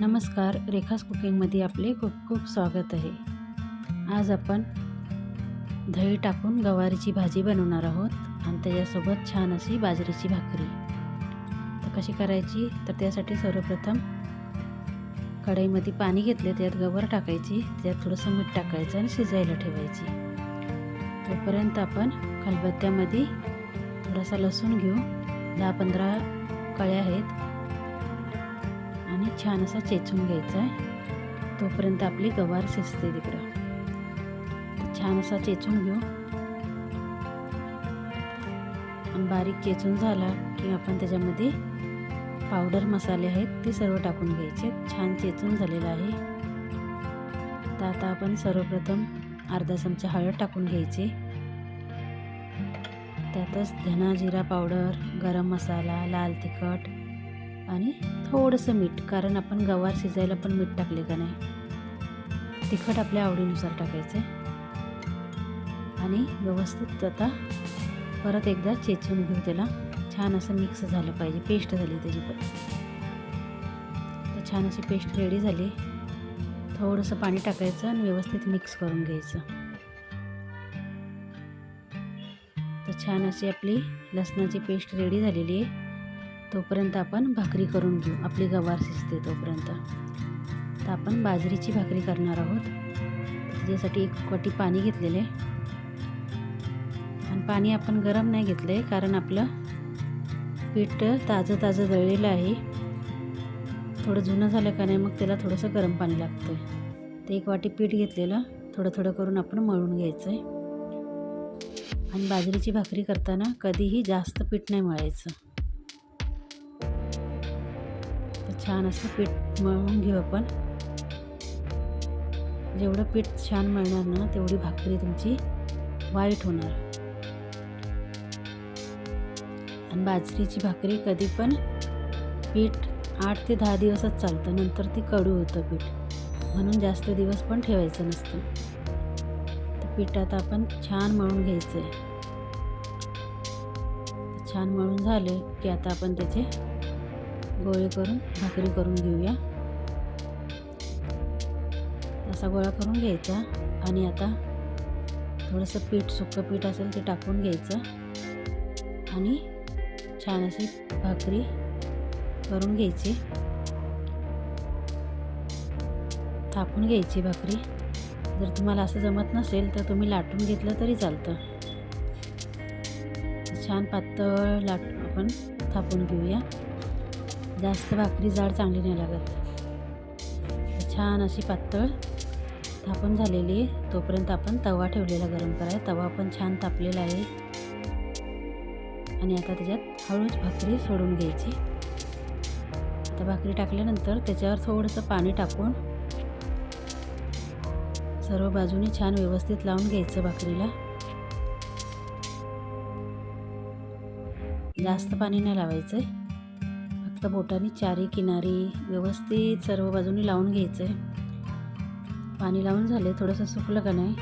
नमस्कार रेखास कुकिंगमध्ये आपले खूप खूप स्वागत आहे. आज आपण दही टाकून गवारीची भाजी बनवणार आहोत आणि त्याच्यासोबत छान अशी बाजरीची भाकरी. तर कशी करायची? तर त्यासाठी सर्वप्रथम कढईमध्ये पाणी घेतले त्यात गवर टाकायची त्यात थोडंसं मीठ टाकायचं आणि शिजायला ठेवायची. तोपर्यंत आपण खलबत्त्यामध्ये थोडासा लसूण घेऊ. दहा पंधरा कळ्या आहेत. छान असा चेचून घ्यायचा आहे. तोपर्यंत आपली गवार शिजते तिकडं. छान असा चेचून घेऊ. आणि बारीक चेचून झाला की आपण त्याच्यामध्ये पावडर मसाले आहेत ते सर्व टाकून घ्यायचे. छान चेचून झालेलं आहे. तर आता आपण सर्वप्रथम अर्धा चमचा हळद टाकून घ्यायची. त्यातच धना जिरा पावडर गरम मसाला लाल तिखट आणि थोडंसं मीठ कारण आपण गवार शिजायला पण मीठ टाकले का नाही? तिखट आपल्या आवडीनुसार टाकायचं आणि व्यवस्थित आता परत एकदा चेचून घेऊ त्याला. छान असं मिक्स झालं पाहिजे पेस्ट झाली त्याची पण. तर छान अशी पेस्ट रेडी झाली. थोडंसं पाणी टाकायचं आणि व्यवस्थित मिक्स करून घ्यायचं. तर छान अशी आपली लसणाची पेस्ट रेडी झालेली आहे. तोपर्यंत आपण भाकरी करून घेऊ. आपली गवार शिजते तोपर्यंत. तर आपण बाजरीची भाकरी करणार आहोत. त्याच्यासाठी एक वाटी पाणी घेतलेले. आणि पाणी आपण गरम नाही घेतलं आहे कारण आपलं पीठ ताजं ताजं दळलेलं आहे. थोडं जुनं झालं का नाही मग त्याला थोडंसं गरम पाणी लागतं आहे ते एक वाटी पीठ घेतलेलं. थोडं थोडं करून आपण मळून घ्यायचं आहे आणि बाजरीची भाकरी करताना कधीही जास्त पीठ नाही मळायचं. छान असं पीठ मळून घेऊ आपण. जेवढं पीठ छान मळणार ना तेवढी भाकरी तुमची वाईट होणार. आणि बाजरीची भाकरी कधी पण पीठ आठ ते दहा दिवसच चालतं नंतर ती कडू होतं पीठ. म्हणून जास्त दिवस पण ठेवायचं नसतं. तर पीठ आता आपण छान मळून घ्यायचं आहे छान मळून झाले की आता आपण त्याचे गोळे करून भाकरी करून घेऊया. असा गोळा करून घ्यायचा आणि आता थोडंसं पीठ सुकं पीठ असेल ते टाकून घ्यायचं. आणि छान अशी भाकरी करून घ्यायची. थापून घ्यायची भाकरी. जर तुम्हाला असं जमत नसेल तर तुम्ही लाटून घेतलं तरी चालतं. छान पातळ लाट आपण थापून घेऊया. जास्त भाकरी जाड चांगली नाही लागत. छान अशी पातळ थापून झालेली आहे. तोपर्यंत आपण तवा ठेवलेला गरम कराय तवा पण छान तापलेला आहे. आणि आता त्याच्यात हळूच भाकरी सोडून घ्यायची. आता भाकरी टाकल्यानंतर त्याच्यावर थोडंसं पाणी टाकून सर्व बाजूनी छान व्यवस्थित लावून घ्यायचं भाकरीला. जास्त पाणी नाही लावायचं आता बोटाने चारी किनारी व्यवस्थित सर्व बाजूनी लावून घ्यायचं आहे पाणी लावून झाले थोडंसं सुकलं का नाही?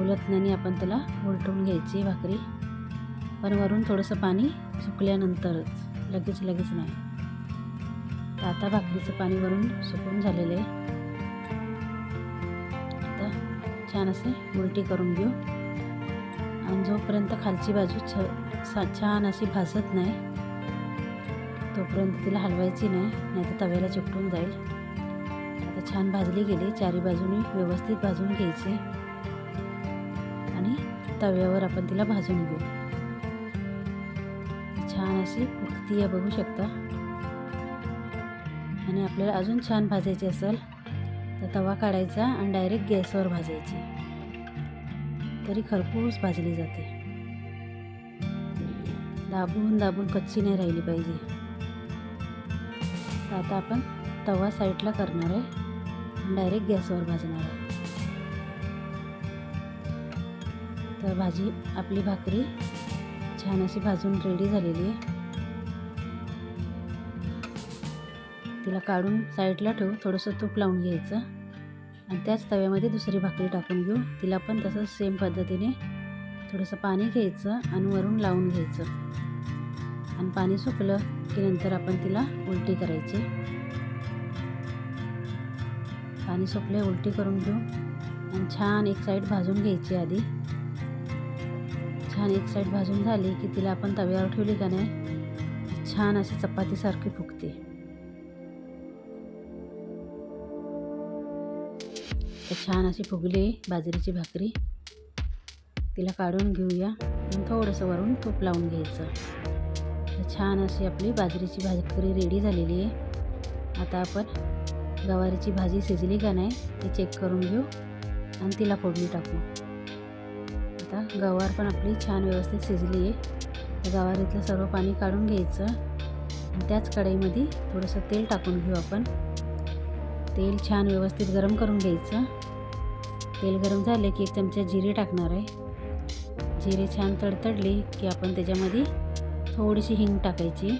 उलटण्याने आपण त्याला उलटून घ्यायची भाकरी. पण वरून थोडंसं पाणी सुकल्यानंतरच लगेच लगेच नाही. तर आता भाकरीचं पाणी वरून सुकून झालेलं आहे. आता छान असे उलटी करून घेऊ. आणि जोपर्यंत खालची बाजू छ छान अशी भासत नाही तोपर्यंत तिला हलवायची नाही नाही तर तव्याला चिकटून जाईल. आता छान भाजली गेली चारी बाजूनी व्यवस्थित भाजून घ्यायची. आणि तव्यावर आपण तिला भाजून घेऊ. छान अशी फुकती आहे बघू शकता. आणि आपल्याला अजून छान भाजायची असेल तर तवा काढायचा आणि डायरेक्ट गॅसवर भाजायची. तरी खरपूस भाजली जाते. दाबून दाबून कच्ची नाही राहिली पाहिजे. तर आता आपण तवा साईडला करणार आहे. डायरेक्ट गॅसवर भाजणार आहे. तर भाजी आपली भाकरी छान अशी भाजून रेडी झालेली आहे. तिला काढून साईडला ठेवू थोडंसं तूप लावून घ्यायचं. आणि त्याच तव्यामध्ये दुसरी भाकरी टाकून घेऊ. तिला पण तसंच सेम पद्धतीने थोडंसं पाणी घ्यायचं आणि वरून लावून घ्यायचं. आणि पाणी सुकलं की नंतर आपण तिला उलटी करायची. पाणी सुकले उलटी करून घेऊ. आणि छान एक साईड भाजून घ्यायची आधी. छान एक साईड भाजून झाली की तिला आपण तव्यावर ठेवली का नाही छान अशी चपातीसारखी फुगते. तर छान अशी फुगली बाजरीची भाकरी. तिला काढून घेऊया थोडंसं वरून तूप लावून घ्यायचं. छान अशी आपली बाजरीची भाकरी रेडी झालेली आहे. आता आपण गवारीची भाजी शिजली का नाही ते चेक करून घेऊ आणि तिला फोडणी टाकू. आता गवार पण आपली छान व्यवस्थित शिजली आहे. गवारीतलं सर्व पाणी काढून घ्यायचं आणि त्याच कढईमध्ये थोडंसं तेल टाकून घेऊ आपण. तेल छान व्यवस्थित गरम करून घ्यायचं. तेल गरम झाले की एक चमचा जिरे टाकणार आहे. जिरे छान तडतडले की आपण त्याच्यामध्ये थोडीशी हिंग टाकायची.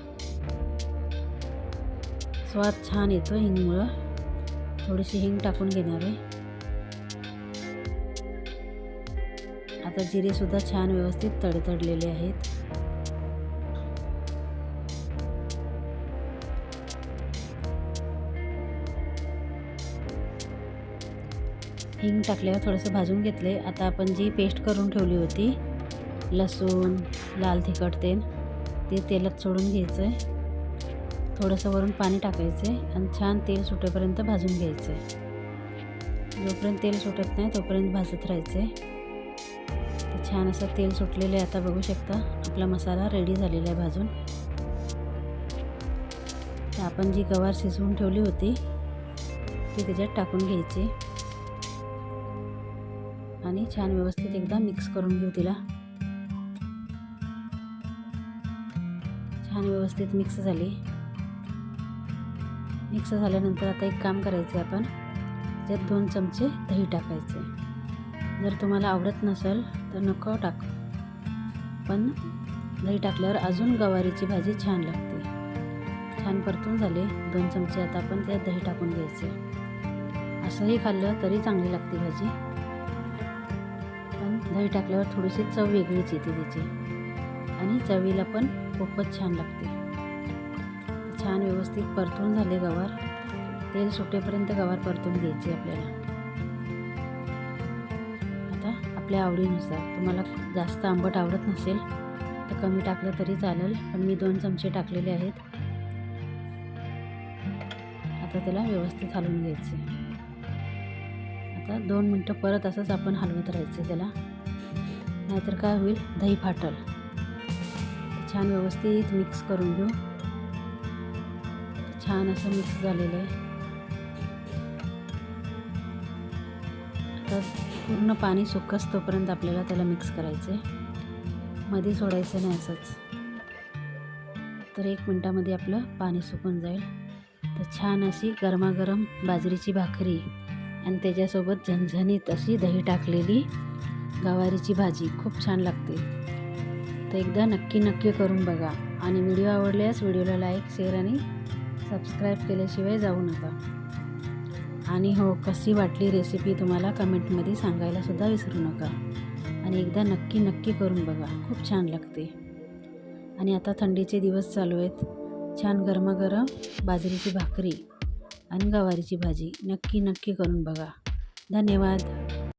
स्वाद छान येतो हिंगमुळं. थोडीशी हिंग टाकून घेणार आहे. आता जिरेसुद्धा छान व्यवस्थित तडतडलेले आहेत. हिंग टाकल्यावर थोडंसं भाजून घेतले आता आपण जी पेस्ट करून ठेवली होती लसूण लाल तिखट तेल ते तेलात सोडून घ्यायचं आहे थोडंसं वरून पाणी टाकायचं आहे आणि छान तेल सुटेपर्यंत भाजून घ्यायचं आहे जोपर्यंत तेल सुटत नाही तोपर्यंत भाजत राहायचं आहे छान असं तेल सुटलेलं आहे आता बघू शकता. आपला मसाला रेडी झालेला आहे भाजून. तर आपण जी गवार शिजवून ठेवली होती ती त्याच्यात टाकून घ्यायची. आणि छान व्यवस्थित एकदा मिक्स करून घेऊ तिला. छान व्यवस्थित मिक्स झाली. मिक्स झाल्यानंतर आता एक काम करायचं आपण. त्यात दोन चमचे दही टाकायचे. जर तुम्हाला आवडत नसेल तर नको टाक. पण दही टाकल्यावर अजून गवारीची भाजी छान लागते. छान परतून झाले. दोन चमचे आता आपण त्यात दही टाकून घ्यायचे. असंही खाल्लं तरी चांगली लागते भाजी. पण दही टाकल्यावर थोडीशी चव वेगळीच येते त्याची. आणि चवीला पण खूपच छान लागते. छान व्यवस्थित परतून झाले गवार. तेल सुटेपर्यंत गवार परतून घ्यायची आपल्याला. आता आपल्या आवडीनुसार. तुम्हाला जास्त आंबट आवडत नसेल तर कमी टाकलं तरी चालेल पण मी दोन चमचे टाकलेले आहेत. आता त्याला व्यवस्थित हलवून घ्यायचे. आता दोन मिनटं परत असंच आपण हलवत राहायचं त्याला. नाहीतर काय होईल? दही फाटल. छान व्यवस्थित मिक्स करून घेऊ. छान असं मिक्स झालेलं आहे. आता पूर्ण पाणी सुकस तोपर्यंत आपल्याला त्याला मिक्स करायचं आहे मध्ये सोडायचं नाही असंच. तर एक मिनटामध्ये आपलं पाणी सुकून जाईल. तर छान अशी गरमागरम बाजरीची भाकरी आणि त्याच्यासोबत झणझणीत अशी दही टाकलेली गवारीची भाजी. खूप छान लागते. तर एकदा नक्की नक्की करून बघा. आणि व्हिडिओ आवडल्यास व्हिडिओला लाईक शेअर आणि सबस्क्राईब केल्याशिवाय जाऊ नका. आणि हो कशी वाटली रेसिपी तुम्हाला कमेंटमध्ये सांगायलासुद्धा विसरू नका. आणि एकदा नक्की नक्की करून बघा. खूप छान लागते. आणि आता थंडीचे दिवस चालू आहेत. छान गरमागरम बाजरीची भाकरी आणि गवारीची भाजी नक्की नक्की करून बघा. धन्यवाद.